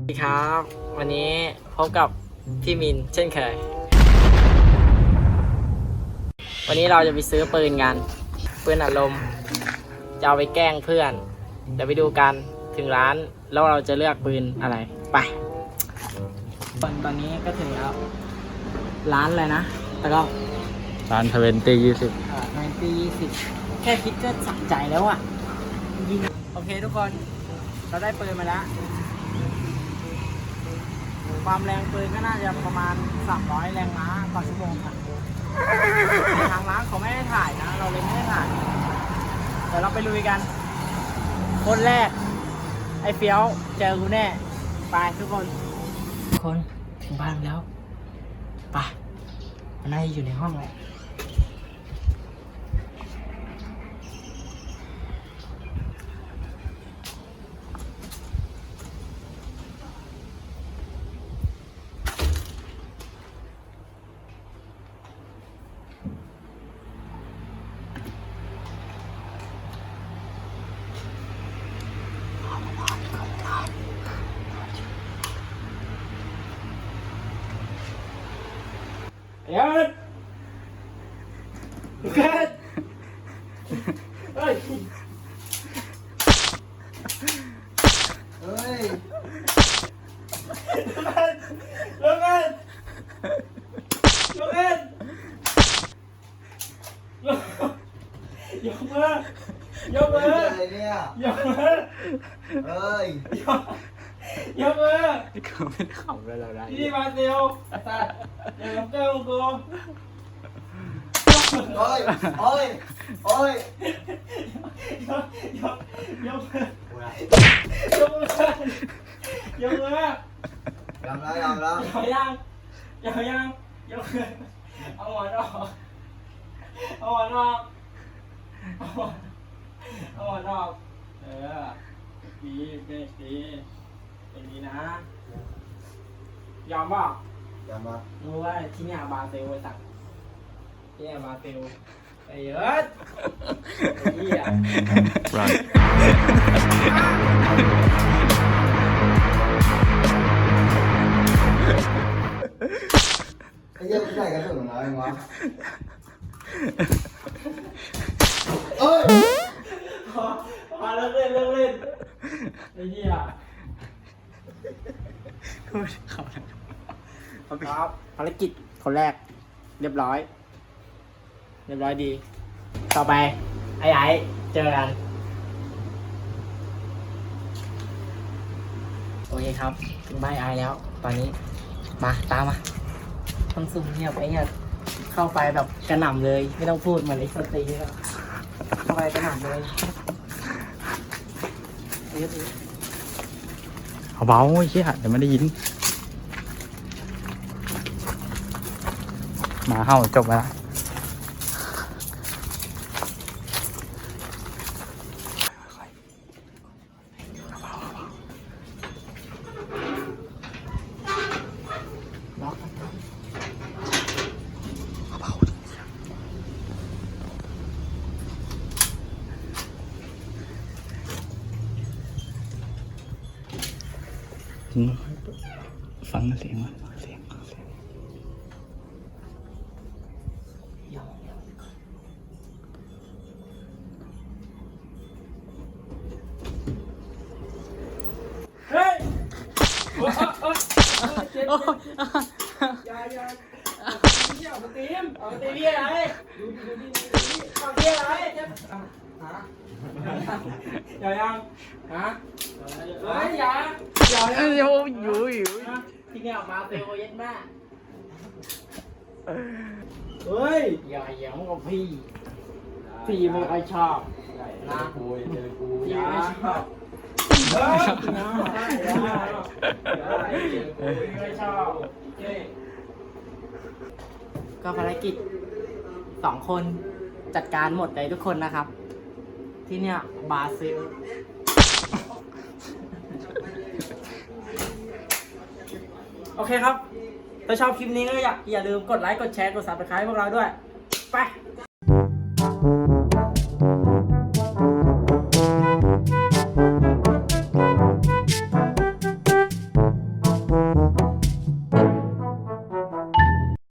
สวัสดีครับ วันนี้พบกับพี่มินเช่นเคย วันนี้เราจะไปซื้อปืนกันปืนอัดลมจะเอาไปแกล้งเพื่อน เดี๋ยวไปดูกันถึงร้านแล้วเราจะเลือกปืนอะไร ไปตอนตอนนี้ก็ถึงแล้วร้านอะไรนะ แล้วก็ร้านทเวนตี้ยี่สิบเอ่อในปียี่สิบแค่คิดก็สักใจแล้วอะยิงโอเคทุกคน เราได้ปืนมาแล้ว ความแรงปืนก็น่าจะประมาณ 300 แรงม้าต่อชั่วโมงครับทางร้านเขาไม่ได้ถ่ายนะ เราเลยไม่ได้ถ่ายเดี๋ยวเราไปลุยกัน คนแรก ไอ้เฟี้ยวเจอกูแน่ ไปทุกคน คนถึงบ้านแล้วไปมันน่าจะอยู่ในห้องแหละ เดี๋ยวลุกขึ้นเฮ้ยเฮ้ยลุ กขึ้นลุกขึ้นลุกยกมือยกมืออะไรเนี่ยยกมือเฮ้ยยกยกมือก็ไม่ได้ขับเลยเราได้ที่นี่มาเซลสัตว์อย่าลับเจ้ากูเฮ้ยเฮ้ยเฮ้ยยกยกยกมือยกมือยกมือยอมแล้วยอมแล้วเอายังเอายังยกมือเอาหมอนออกเอาหมอนออกเอาหมอนเอาหมอนออกเออดีเป็นดี เป็นดีนะยอมเปล่ายอมแล้วรู้ว่าที่เนี่ยบาเซลไอ้สัตว์ที่เนี่ยบาเซลไอ้เอิร์ธไอ้เหี้ยรันไอ้เหี้ยผู้ชายกระสุนของเราเองวะเอ้ย พอพอเลิกเล่นเลิกเล่นไอ้เหี้ย ก็ไม่ได้ขับเลยครับภารกิจคนแรก เรียบร้อย เรียบร้อยดี ต่อไป ไอ้ไอ้เจอกัน โอเคครับ ถึงบ้านไอ้แล้ว ตอนนี้ มาตามมาต้องซุ่มเงียบไอ้เนี่ยเข้าไปแบบกระหน่ำเลย ไม่ต้องพูดเหมือนไอ้สตรีแล้วเข้าไปกระหน่ำเลยเดี๋ยวดิเอา เบาไอ้เหี้ยเดี๋ยวไม่ได้ยินหมาเห่าจบไปแล้ว อืมฟังเสียงมันฟังเสียงฟังเสียงยอมยอมเฮ้ยโอ๊ยโอ๊ยโอ๊ยเจ็บเจ็บอย่าอย่าเอาสตรีมเอาสตรีมเอาสตรีมที่อะไรดูดิดูดิดูดิเอาที่อะไร เจ็บเอาหาอย่ายังฮะเฮ้ยอย่าอย่าเอ้ยโอ้ยอยู่อยู่ฮะที่เนี่ยมาเตลเย็นมากเฮ้ยอย่าเหยียงกับพี่พี่ไม่ค่อยชอบนะกูเจอกูพี่ไม่ชอบเฮ้ยนะได้ได้พี่ไม่ชอบก็ภารกิจสองคนจัดการหมดเลยทุกคนนะครับ ที่เนี่ยบราซิลโอเคครับ ถ้าชอบคลิปนี้ก็อย่าอย่าลืมกดไลค์ กดแชร์ กด subscribe พวกเราด้วย ไป